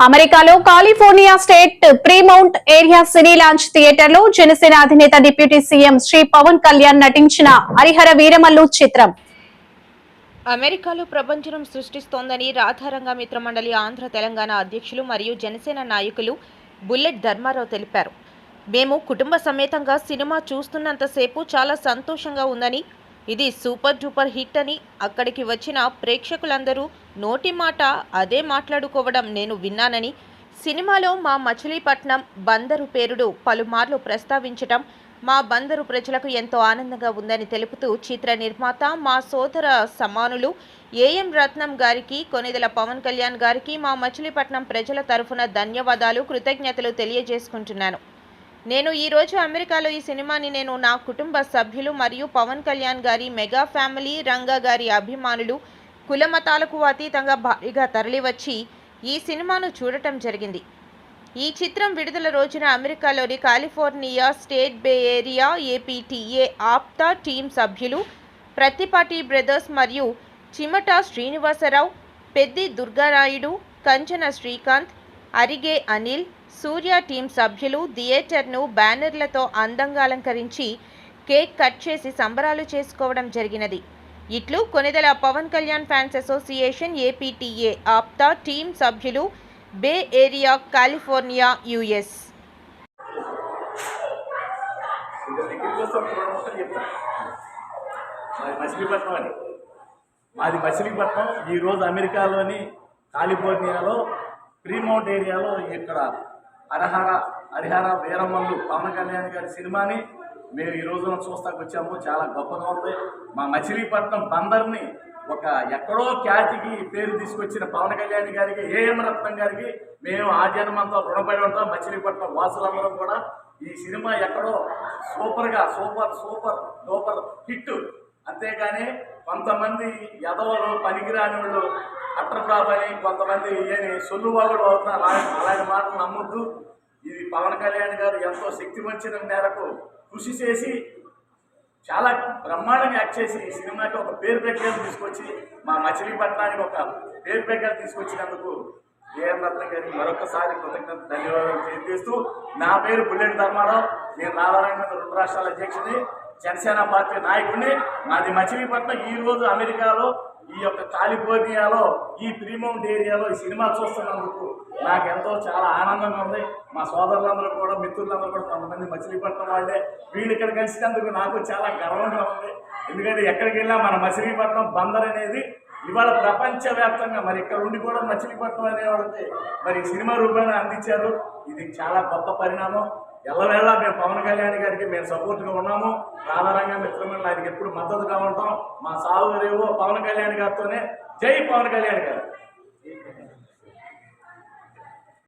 అమెరికాలో California state Fremont area cine lounge థియేటర్లో జనసేన అధినేత డిప్యూటీ సీఎం శ్రీ పవన్ కళ్యాణ్ నటించిన హరిహర వీరమల్లు చిత్రం. అమెరికాలో ప్రపంచం సృష్టిస్తోందని రాధారంగ మిత్ర మండలి ఆంధ్ర తెలంగాణ అధ్యక్షులు మరియు జనసేన నాయకులు బుల్లెట్ ధర్మారావు తెలిపారు. మేము కుటుంబ సమేతంగా సినిమా చూస్తున్నంతసేపు చాలా సంతోషంగా ఉందని ఇది సూపర్ డూపర్ హిట్ అని అక్కడికి వచ్చిన ప్రేక్షకులందరూ నోటి మాట అదే మాట్లాడుకోవడం నేను విన్నానని. సినిమాలో మా మచిలీపట్నం బందరు పేరుడు పలుమార్లు ప్రస్తావించటం మా బందరు ప్రజలకు ఎంతో ఆనందంగా ఉందని తెలుపుతూ చిత్ర నిర్మాత మా సోదర సమానులు ఏఎం రత్నం గారికి కొనిదెల పవన్ కళ్యాణ్ గారికి మా మచిలీపట్నం ప్రజల తరఫున ధన్యవాదాలు కృతజ్ఞతలు తెలియజేసుకుంటున్నాను. నేను ఈరోజు అమెరికాలో ఈ సినిమాని నేను నా కుటుంబ సభ్యులు మరియు పవన్ కళ్యాణ్ గారి మెగా ఫ్యామిలీ రంగా గారి అభిమానులు కులమతాలకు అతీతంగా భారీగా తరలివచ్చి ఈ సినిమాను చూడటం జరిగింది. ఈ చిత్రం విడుదల రోజున అమెరికాలోని California state bay area APTA APTA team సభ్యులు ప్రత్తిపాటి బ్రదర్స్ మరియు చిమట శ్రీనివాసరావు పెద్ది దుర్గారాయుడు కంచన శ్రీకాంత్ అరిగే అనిల్ సూర్య టీం సభ్యులు థియేటర్ను బ్యానర్లతో అందంగా అలంకరించి కేక్ కట్ చేసి సంబరాలు చేసుకోవడం జరిగినది. ఇట్లు Konedala Pawan Kalyan fans association APTA APTA team సభ్యులు bay area California US. Machilipatnam మాది మచిలీపట్నం. ఈరోజు అమెరికాలోని కాలిఫోర్నియాలో ప్రీమౌంట్ ఏరియాలో ఇక్కడ హరహర హరిహర వీరమ్మల్లు పవన్ కళ్యాణ్ గారి సినిమాని మేము ఈ రోజున చూస్తాకు వచ్చాము. చాలా గొప్పగా ఉంది. మా మచిలీపట్నం బందర్ని ఒక ఎక్కడో ఖ్యాతికి పేరు తీసుకొచ్చిన పవన్ కళ్యాణ్ గారికి ఏఎం రత్నం గారికి మేము ఆ జన్మంతో రుణపడి ఉంటాం. మచిలీపట్నం వాసులందరం కూడా ఈ సినిమా ఎక్కడో సూపర్గా సూపర్ సూపర్ సూపర్ హిట్ అంతేగాని కొంతమంది ఎదవలు పనికిరాని వాళ్ళు అట్రప్రాబని కొంతమంది ఏని సొల్లు వాళ్ళు అవుతున్నారు. అలాంటి అలాంటి మాటలు నమ్మొద్దు. ఇది పవన్ కళ్యాణ్ గారు ఎంతో శక్తి మంచిన మేరకు కృషి చేసి చాలా బ్రహ్మాండంగా యాక్ట్ చేసి ఈ సినిమాకి ఒక పేరు ప్రఖ్యాతి తీసుకొచ్చి మా మచిలీపట్నానికి ఒక పేరు ప్రఖ్యాతి తీసుకొచ్చినందుకు ఏఎం రత్న గారికి మరొకసారి కృతజ్ఞత ధన్యవాదాలు తెలియజేస్తూ నా పేరు బుల్లెట్ ధర్మారావు. నేను నారాయణ రెండు రాష్ట్రాల అధ్యక్షుని జనసేన పార్టీ నాయకుడిని మాది మచిలీపట్నం. ఈ రోజు అమెరికాలో ఈ యొక్క కాలిఫోర్నియాలో ఈ ప్రీమౌంట్ ఏరియాలో ఈ సినిమా చూస్తున్నందుకు నాకు ఎంతో చాలా ఆనందంగా ఉంది. మా సోదరులందరూ కూడా మిత్రులందరూ కూడా కొంతమంది మచిలీపట్నం వాళ్ళే. వీళ్ళు ఇక్కడ కలిసినందుకు నాకు చాలా గర్వంగా ఉంది. ఎందుకంటే ఎక్కడికి వెళ్ళినా మన మచిలీపట్నం బందర్ అనేది ఇవాళ ప్రపంచవ్యాప్తంగా మరి ఇక్కడ ఉండి కూడా మచిలీపట్నం అనే వాళ్ళకి మరి సినిమా రూపాన్ని అందించారు. ఇది చాలా గొప్ప పరిణామం. ఎల్లవేళ మేము పవన్ కళ్యాణ్ గారికి మేము సపోర్ట్గా ఉన్నాము. రాధారంగా మిత్రమైన ఆయనకి ఎప్పుడు మద్దతుగా ఉంటాం. మా సాగు రేవో పవన్ కళ్యాణ్ గారితోనే. జై పవన్ కళ్యాణ్ గారు.